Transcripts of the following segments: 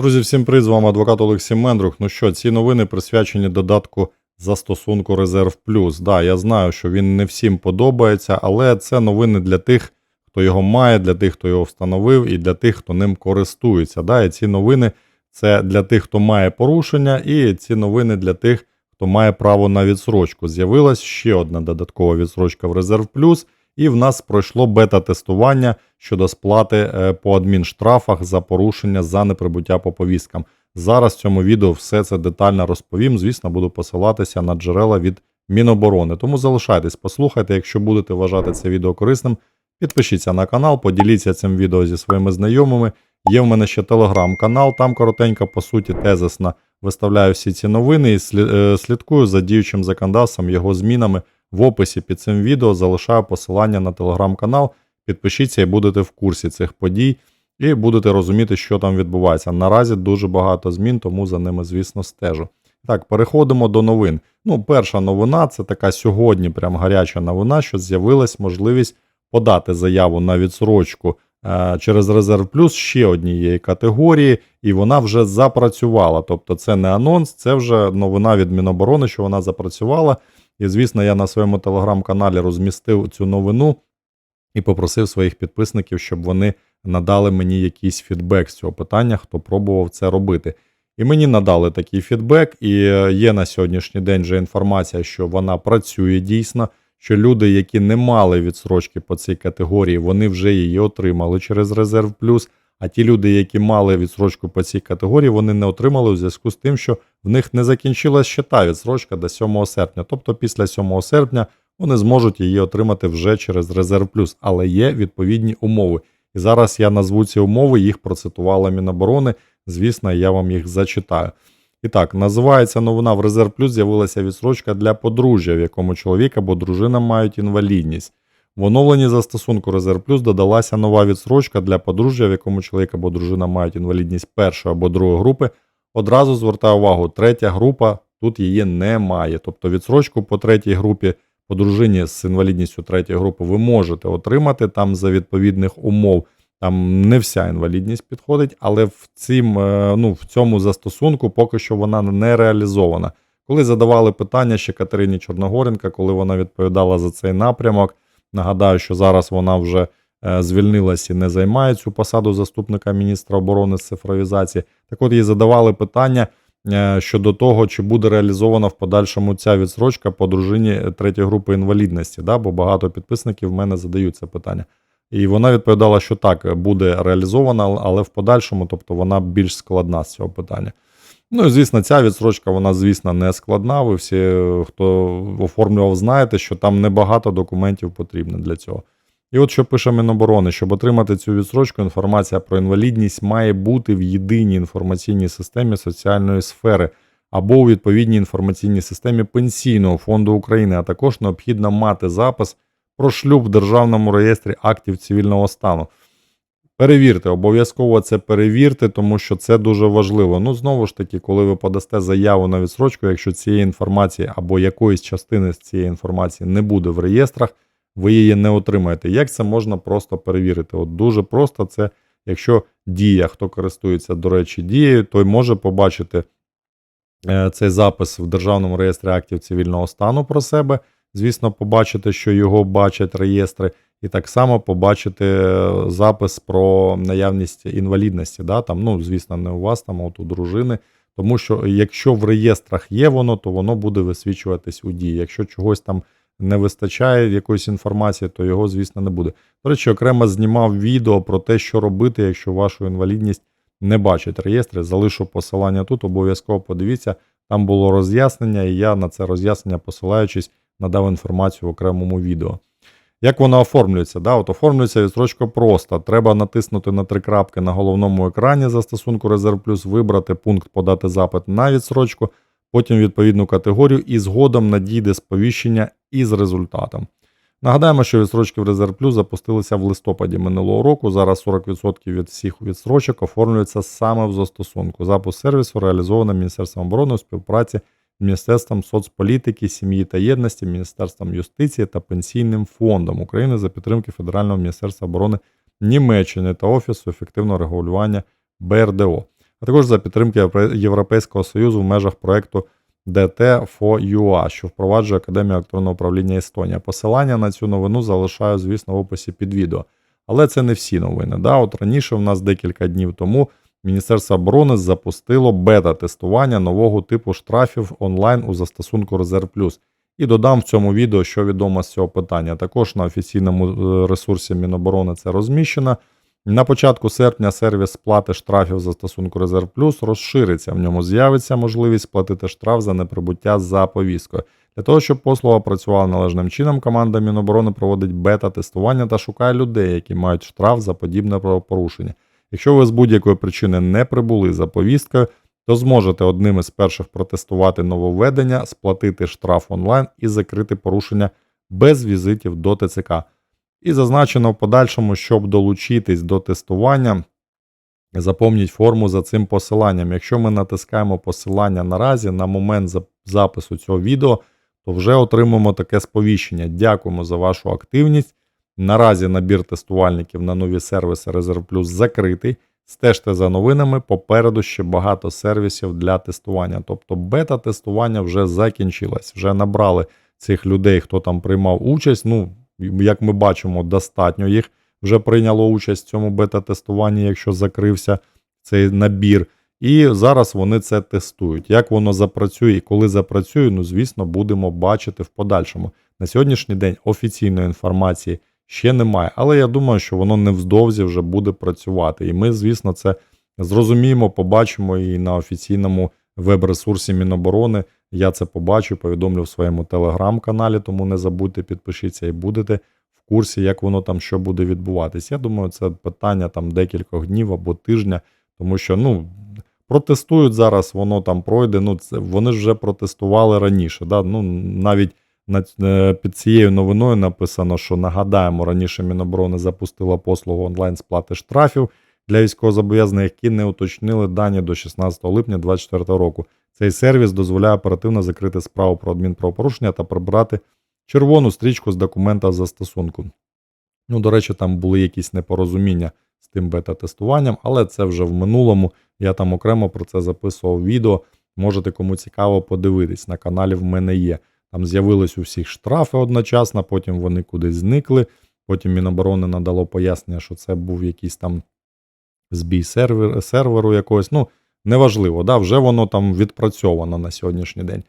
Друзі, всім привіт, з вами адвокат Олексій Мендрух. Ну що, ці новини присвячені додатку застосунку Резерв Плюс. Да, я знаю, що він не всім подобається, але це новини для тих, хто його має, для тих, хто його встановив, і для тих, хто ним користується. Да, і ці новини це для тих, хто має порушення, і ці новини для тих, хто має право на відсрочку. З'явилась ще одна додаткова відсрочка в Резерв Плюс. І в нас пройшло бета-тестування щодо сплати е, по адмінштрафах за порушення за неприбуття по повісткам. Зараз в цьому відео все це детально розповім. Звісно, буду посилатися на джерела від Міноборони. Тому залишайтесь, послухайте. Якщо будете вважати це відео корисним, підпишіться на канал, поділіться цим відео зі своїми знайомими. Є в мене ще телеграм-канал, там коротенько, по суті, тезисно виставляю всі ці новини і е, слідкую за діючим законодавством, його змінами. В описі під цим відео залишаю посилання на телеграм-канал. Підпишіться і будете в курсі цих подій, і будете розуміти, що там відбувається. Наразі дуже багато змін, тому за ними, звісно, стежу. Так, переходимо до новин. Ну, перша новина це така сьогодні, прям гаряча новина, що з'явилась можливість подати заяву на відсрочку через Резерв Плюс ще однієї категорії, і вона вже запрацювала. Тобто, це не анонс, це вже новина від Міноборони, що вона запрацювала. І, звісно, я на своєму телеграм-каналі розмістив цю новину і попросив своїх підписників, щоб вони надали мені якийсь фідбек з цього питання, хто пробував це робити. І мені надали такий фідбек, і е, є на сьогоднішній день вже інформація, що вона працює дійсно. Що люди, які не мали відсрочки по цій категорії, вони вже її отримали через резерв плюс. А ті люди, які мали відсрочку по цій категорії, вони не отримали у зв'язку з тим, що в них не закінчилась ще та відсрочка до 7 серпня. Тобто після 7 серпня вони зможуть її отримати вже через резерв плюс, але є відповідні умови. І зараз я назву ці умови, їх процитувала Міноборони. Звісно, я вам їх зачитаю. І так, називається новина в Резерв Плюс з'явилася відсрочка для подружжя, в якому чоловік або дружина мають інвалідність. В оновленні застосунку Резерв Плюс додалася нова відсрочка для подружжя, в якому чоловік або дружина мають інвалідність першої або другої групи. Одразу звертаю увагу, третя група тут її немає. Тобто відсрочку по третій групі по дружині з інвалідністю третьої групи ви можете отримати там за відповідних умов. Там не вся інвалідність підходить, але в, цим, е, ну, в цьому застосунку поки що вона не реалізована. Коли задавали питання ще Катерині Чорногоренка, коли вона відповідала за цей напрямок, нагадаю, що зараз вона вже е, звільнилась і не займає цю посаду заступника міністра оборони з цифровізації. Так от їй задавали питання е, щодо того, чи буде реалізована в подальшому ця відсрочка по дружині третьої групи інвалідності, да? бо багато підписників в мене задають це питання. І вона відповідала, що так, буде реалізована, але в подальшому, тобто вона більш складна з цього питання. Ну і звісно, ця відсрочка, вона, звісно, не складна. Ви всі, хто оформлював, знаєте, що там небагато документів потрібно для цього. І от що пише Міноборони, щоб отримати цю відсрочку, інформація про інвалідність має бути в єдиній інформаційній системі соціальної сфери або у відповідній інформаційній системі Пенсійного фонду України, а також необхідно мати запис про шлюб в Державному реєстрі актів цивільного стану. Перевірте, обов'язково це перевірте, тому що це дуже важливо. Ну, знову ж таки, коли ви подасте заяву на відсрочку, якщо цієї інформації або якоїсь частини з цієї інформації не буде в реєстрах, ви її не отримаєте. Як це можна просто перевірити? От дуже просто це, якщо дія, хто користується, до речі, дією, той може побачити е, цей запис в Державному реєстрі актів цивільного стану про себе. Звісно, побачити, що його бачать реєстри, і так само побачити е, запис про наявність інвалідності. Да? Там, ну, звісно, не у вас, там, а от у дружини. Тому що якщо в реєстрах є воно, то воно буде висвічуватись у дії. Якщо чогось там не вистачає якоїсь інформації, то його, звісно, не буде. До речі, окремо знімав відео про те, що робити, якщо вашу інвалідність не бачать реєстри. Залишу посилання тут, обов'язково подивіться. Там було роз'яснення, і я на це роз'яснення, посилаючись, надав інформацію в окремому відео. Як вона оформлюється? Да? От Оформлюється відстрочка просто. Треба натиснути на три крапки на головному екрані застосунку Резерв Плюс, вибрати пункт Подати запит на відстрочку, потім відповідну категорію і згодом надійде сповіщення із результатом. Нагадаємо, що відстрочки в Резерв Плюс запустилися в листопаді минулого року. Зараз 40% від всіх відстрочок оформлюються саме в застосунку. Запуск сервісу реалізовано Міністерством оборони у співпраці Міністерством соцполітики, сім'ї та єдності, Міністерством юстиції та Пенсійним фондом України за підтримки Федерального міністерства оборони Німеччини та Офісу ефективного регулювання БРДО. а також за підтримки Європейського Союзу в межах проекту for UA, що впроваджує Академію електронного управління Естонія. Посилання на цю новину залишаю, звісно, в описі під відео. Але це не всі новини. Да? От раніше в нас декілька днів тому Міністерство оборони запустило бета-тестування нового типу штрафів онлайн у застосунку Резерв Плюс. І додам в цьому відео, що відомо з цього питання. Також на офіційному е, ресурсі Міноборони це розміщено. На початку серпня сервіс сплати штрафів за стосунку Резерв Плюс розшириться. В ньому з'явиться можливість сплатити штраф за неприбуття за повісткою. Для того, щоб послуга працювала належним чином, команда Міноборони проводить бета-тестування та шукає людей, які мають штраф за подібне правопорушення. Якщо ви з будь-якої причини не прибули за повісткою, то зможете одним із перших протестувати нововведення, сплатити штраф онлайн і закрити порушення без візитів до ТЦК. І зазначено в подальшому, щоб долучитись до тестування, заповніть форму за цим посиланням. Якщо ми натискаємо посилання наразі на момент запису цього відео, то вже отримаємо таке сповіщення. Дякуємо за вашу активність. Наразі набір тестувальників на нові сервіси Резерв Плюс закритий. Стежте за новинами. Попереду ще багато сервісів для тестування. Тобто бета-тестування вже закінчилось. Вже набрали цих людей, хто там приймав участь. Ну, як ми бачимо, достатньо їх вже прийняло участь в цьому бета-тестуванні, якщо закрився цей набір. І зараз вони це тестують. Як воно запрацює і коли запрацює, ну звісно, будемо бачити в подальшому. На сьогоднішній день офіційної інформації ще немає, але я думаю, що воно невздовзі вже буде працювати. І ми, звісно, це зрозуміємо, побачимо і на офіційному веб-ресурсі Міноборони. Я це побачу, повідомлю в своєму телеграм-каналі, тому не забудьте, підпишіться і будете в курсі, як воно там що буде відбуватись. Я думаю, це питання там декількох днів або тижня, тому що ну. Протестують зараз, воно там пройде. Ну, це вони ж вже протестували раніше. Да? Ну, навіть на, під цією новиною написано, що нагадаємо, раніше Міноборони запустила послугу онлайн сплати штрафів для військовозобов'язаних, які не уточнили дані до 16 липня 2024 року. Цей сервіс дозволяє оперативно закрити справу про адмінправопорушення та прибрати червону стрічку з документа застосунку. Ну, до речі, там були якісь непорозуміння з тим бета-тестуванням, але це вже в минулому. Я там окремо про це записував відео. Можете кому цікаво подивитись. На каналі в мене є. Там з'явились у всіх штрафи одночасно, потім вони кудись зникли. Потім Міноборони надало пояснення, що це був якийсь там збій сервер, серверу якогось. Ну, неважливо, да, вже воно там відпрацьовано на сьогоднішній день.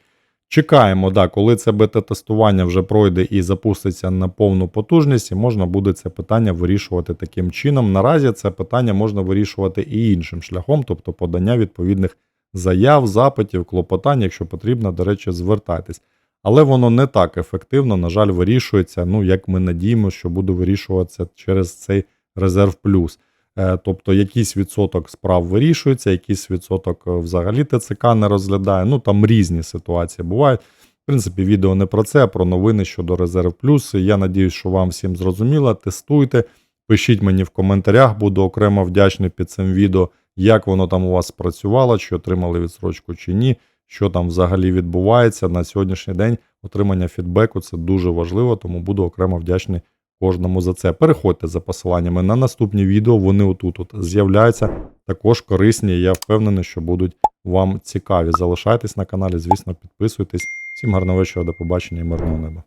Чекаємо, да, коли це бета-тестування вже пройде і запуститься на повну потужність, і можна буде це питання вирішувати таким чином. Наразі це питання можна вирішувати і іншим шляхом, тобто подання відповідних заяв, запитів, клопотань, якщо потрібно, до речі, звертайтесь. Але воно не так ефективно, на жаль, вирішується. Ну, як ми надіємося, що буде вирішуватися через цей резерв плюс. Е, Тобто якийсь відсоток справ вирішується, якийсь відсоток е, взагалі ТЦК не розглядає. Ну там різні ситуації бувають. В принципі, відео не про це, а про новини щодо резерв плюс. Я надіюсь, що вам всім зрозуміло. Тестуйте, пишіть мені в коментарях, буду окремо вдячний під цим відео, як воно там у вас спрацювало, чи отримали відсрочку чи ні, що там взагалі відбувається на сьогоднішній день. Отримання фідбеку це дуже важливо, тому буду окремо вдячний кожному за це. Переходьте за посиланнями на наступні відео. Вони отут от з'являються. Також корисні. Я впевнений, що будуть вам цікаві. Залишайтесь на каналі, звісно, підписуйтесь. Всім гарного вечора, до побачення і мирного неба.